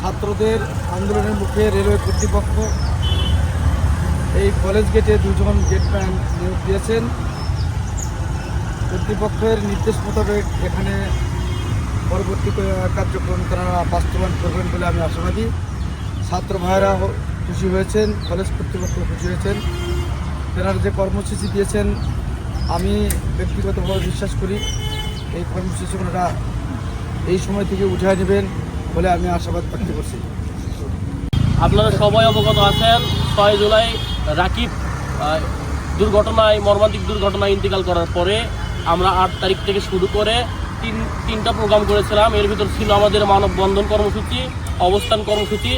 ছাত্রদের আন্দোলনের মুখে রেলওয়ে কর্তৃপক্ষ এই কলেজ গেটে দুজন গেটম্যান নিয়োগ দিয়েছেন। কর্তৃপক্ষের নির্দেশ মোতাবেক এখানে পরবর্তী কার্যক্রম তারা বাস্তবায়ন করবেন বলে আমি আশাবাদী। ছাত্র ভাইয়েরা খুশি হয়েছেন কলেজ কর্তৃপক্ষ খুশি হয়েছেন। তেনারা যে কর্মসূচি দিয়েছেন, আমি ব্যক্তিগতভাবে বিশ্বাস করি এই কর্মসূচি ওনারা এই সময় থেকে উঠে নেবেন। বলে আমি আশাবাদ ব্যক্ত করছি। আপনারা সবাই অবগত আছেন, ছয় জুলাই রাকিব দুর্ঘটনায়, মর্মান্তিক দুর্ঘটনায় ইন্তেকাল করার পরে আমরা আট তারিখ থেকে শুরু করে তিন, তিনটা প্রোগ্রাম করেছিলাম। এর ভিতর ছিল আমাদের মানববন্ধন কর্মসূচি, অবস্থান কর্মসূচি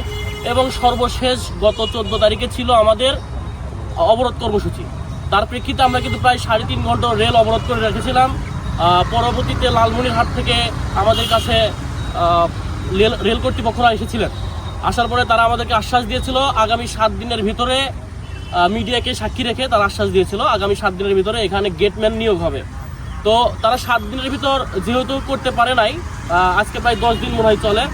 এবং সর্বশেষ গত চোদ্দ তারিখে ছিল আমাদের অবরোধ কর্মসূচি। তার প্রেক্ষিতে আমরা কিন্তু প্রায় সাড়ে তিন ঘণ্টা রেল অবরোধ করে রেখেছিলাম। পরবর্তীতে লালমনিরহাট থেকে আমাদের কাছে রেল রেল কর্তৃপক্ষরা এসেছিলেন। আসার পরে তারা আমাদেরকে আশ্বাস দিয়েছিল, আগামী সাত দিনের ভিতরে মিডিয়াকে সাক্ষী রেখে তারা আশ্বাস দিয়েছিল, আগামী সাত দিনের ভিতরে এখানে গেটম্যান নিয়োগ হবে। তো তারা সাত দিনের ভিতর যেহেতু করতে পারে নাই আজকে প্রায় দশ দিন মনে হয় চলে,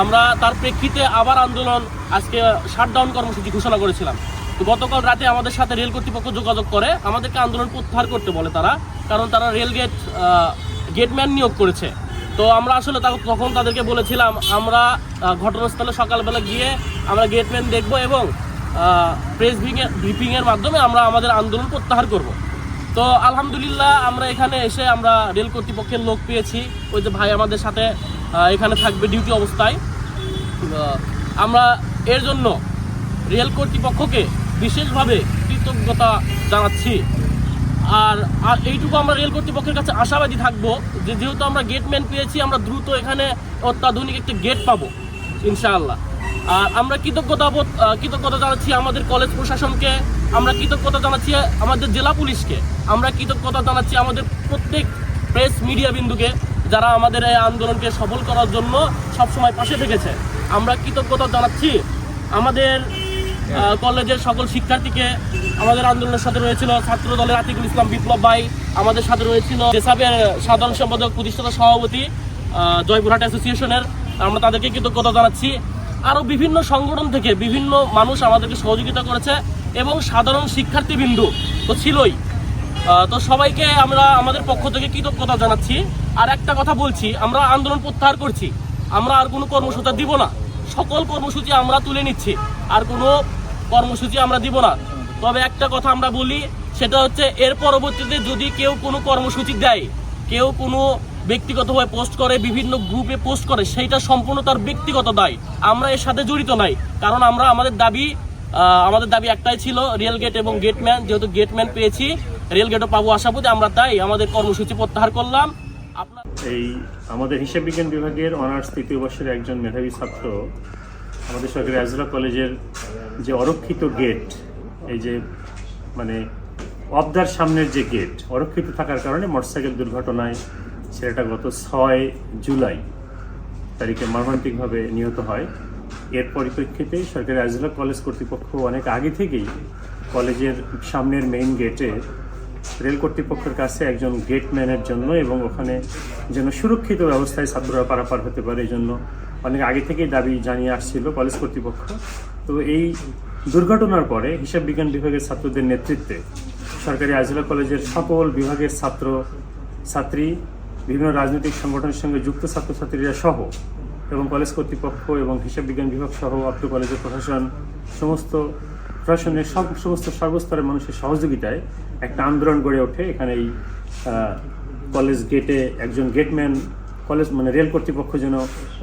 আমরা তার প্রেক্ষিতে আবার আন্দোলন আজকে শাটডাউন কর্মসূচি ঘোষণা করেছিলাম। তো গতকাল রাতে আমাদের সাথে রেল কর্তৃপক্ষ যোগাযোগ করে, আমাদেরকে আন্দোলন প্রত্যাহার করতে বলে তারা, কারণ তারা রেল গেট গেটম্যান নিয়োগ করেছে। তো আমরা আসলে তখন তাদেরকে বলেছিলাম, আমরা ঘটনাস্থলে সকালবেলা গিয়ে আমরা গেটম্যান দেখব এবং প্রেস ব্রিফিংয়ের মাধ্যমে আমরা আমাদের আন্দোলন প্রত্যাহার করব। তো আলহামদুলিল্লাহ আমরা এখানে এসে আমরা রেল কর্তৃপক্ষের লোক পেয়েছি। ওই যে ভাই আমাদের সাথে এখানে থাকবে ডিউটি অবস্থায়। আমরা এর জন্য রেল কর্তৃপক্ষকে বিশেষভাবে কৃতজ্ঞতা জানাচ্ছি। আর এইটুকু আমরা রেল কর্তৃপক্ষের কাছে আশাবাদী থাকব যে যেহেতু আমরা গেটম্যান পেয়েছি, আমরা দ্রুত এখানে অত্যাধুনিক একটি গেট পাবো, ইনশাআল্লাহ। আর আমরা কৃতজ্ঞতা কৃতজ্ঞতা জানাচ্ছি আমাদের কলেজ প্রশাসনকে, আমরা কৃতজ্ঞতা জানাচ্ছি আমাদের জেলা পুলিশকে, আমরা কৃতজ্ঞতা জানাচ্ছি আমাদের প্রত্যেক প্রেস মিডিয়া বিন্দুকে, যারা আমাদের এই আন্দোলনকে সফল করার জন্য সবসময় পাশে থেকেছে। আমরা কৃতজ্ঞতা জানাচ্ছি আমাদের কলেজের সকল শিক্ষার্থীকে আমাদের আন্দোলনের সাথে রয়েছিল ছাত্র দলের আতিকুল ইসলাম বিপ্লব ভাই, আমাদের সাথে রয়েছিল জেসাবের সাধারণ সম্পাদক, প্রতিষ্ঠাতা সভাপতি জয়পুরহাট অ্যাসোসিয়েশনের। আমরা তাদেরকে কৃতজ্ঞতা জানাচ্ছি। আরও বিভিন্ন সংগঠন থেকে বিভিন্ন মানুষ আমাদেরকে সহযোগিতা করেছে এবং সাধারণ শিক্ষার্থীবৃন্দ তো ছিলই। তো সবাইকে আমরা আমাদের পক্ষ থেকে কৃতজ্ঞতা জানাচ্ছি। আর একটা কথা বলছি, আমরা আন্দোলন প্রত্যাহার করছি। আমরা আর কোনো কর্মসূচি দিব না। সকল কর্মসূচি আমরা তুলে নিচ্ছি। আর কোনো কর্মসূচি আমরা দিব না। তবে একটা কথা আমরা বলি, সেটা হচ্ছে এর পরবর্তীতে যদি কেউ কোনো কর্মসূচি দেয়, কেউ কোনো ব্যক্তিগতভাবে পোস্ট করে, বিভিন্ন গ্রুপে পোস্ট করে, সেইটা সম্পূর্ণ তার ব্যক্তিগত দায়। আমরা এর সাথে জড়িত নাই, কারণ আমরা আমাদের দাবি আমাদের দাবি একটাই ছিল রেল গেট এবং গেটম্যান যেহেতু গেটম্যান পেয়েছি রেল গেটও পাবো আশাবাদী আমরা তাই আমাদের কর্মসূচি প্রত্যাহার করলাম। আপনার এই আমাদের হিসাব বিজ্ঞান বিভাগের অনার্স তৃতীয় বর্ষের একজন মেধাবী ছাত্র, আমাদের সরকারি আজরা কলেজের যে অরক্ষিত গেট এই যে মানে অবদার সামনের যে গেট অরক্ষিত থাকার কারণে মোটরসাইকেল দুর্ঘটনায় ছেলেটা গত ছয় জুলাই তারিখে মর্মান্তিকভাবে নিহত হয়। এর পরিপ্রেক্ষিতে সরকারি আজরা কলেজ কর্তৃপক্ষ অনেক আগে থেকেই কলেজের সামনের মেইন গেটে রেল কর্তৃপক্ষের কাছে একজন গেটম্যানের জন্য এবং ওখানে যেন সুরক্ষিত ব্যবস্থায় ছাত্ররা পারাপার হতে পারে এই জন্য অনেক আগে থেকেই দাবি জানিয়ে আসছিল কলেজ কর্তৃপক্ষ। তো এই দুর্ঘটনার পরে হিসাব বিজ্ঞান বিভাগের ছাত্রদের নেতৃত্বে সরকারি আজিলা কলেজের সকল বিভাগের ছাত্র, ছাত্রী, বিভিন্ন রাজনৈতিক সংগঠনের সঙ্গে যুক্ত ছাত্রছাত্রীরা সহ এবং কলেজ কর্তৃপক্ষ এবং হিসাব বিজ্ঞান বিভাগ সহ অত্র কলেজের প্রশাসন সমস্ত প্রশাসনের সব সমস্ত সর্বস্তরের মানুষের সহযোগিতায় একটা আন্দোলন গড়ে ওঠে। এখানে এই কলেজ গেটে একজন গেটম্যান কলেজ মানে রেল কর্তৃপক্ষ যেন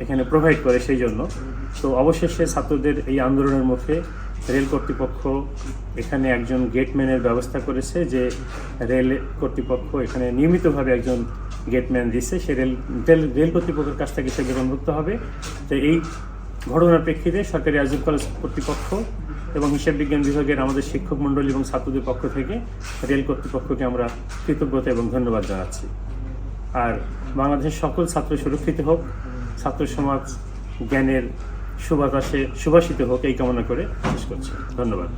এখানে প্রোভাইড করে সেই জন্য। তো অবশেষে ছাত্রদের এই আন্দোলনের মুখে রেল কর্তৃপক্ষ এখানে একজন গেটম্যানের ব্যবস্থা করেছে যে রেল কর্তৃপক্ষ এখানে নিয়মিতভাবে একজন গেটম্যান দিচ্ছে সে রেল রেল রেল কর্তৃপক্ষের কাছ থেকে সে বেতনভুক্ত হবে। তো এই ঘটনার প্রেক্ষিতে সরকারি আজিম কলেজ কর্তৃপক্ষ এবং হিসাব বিজ্ঞান বিভাগের আমাদের শিক্ষক মণ্ডলী এবং ছাত্রদের পক্ষ থেকে রেল কর্তৃপক্ষকে আমরা কৃতজ্ঞতা এবং ধন্যবাদ জানাচ্ছি। আর বাংলাদেশের সকল ছাত্র সুরক্ষিত হোক, ছাত্র সমাজ জ্ঞানের সুবাতাসে সুভাষিত হোক এই কামনা করে শেষ করছি। ধন্যবাদ।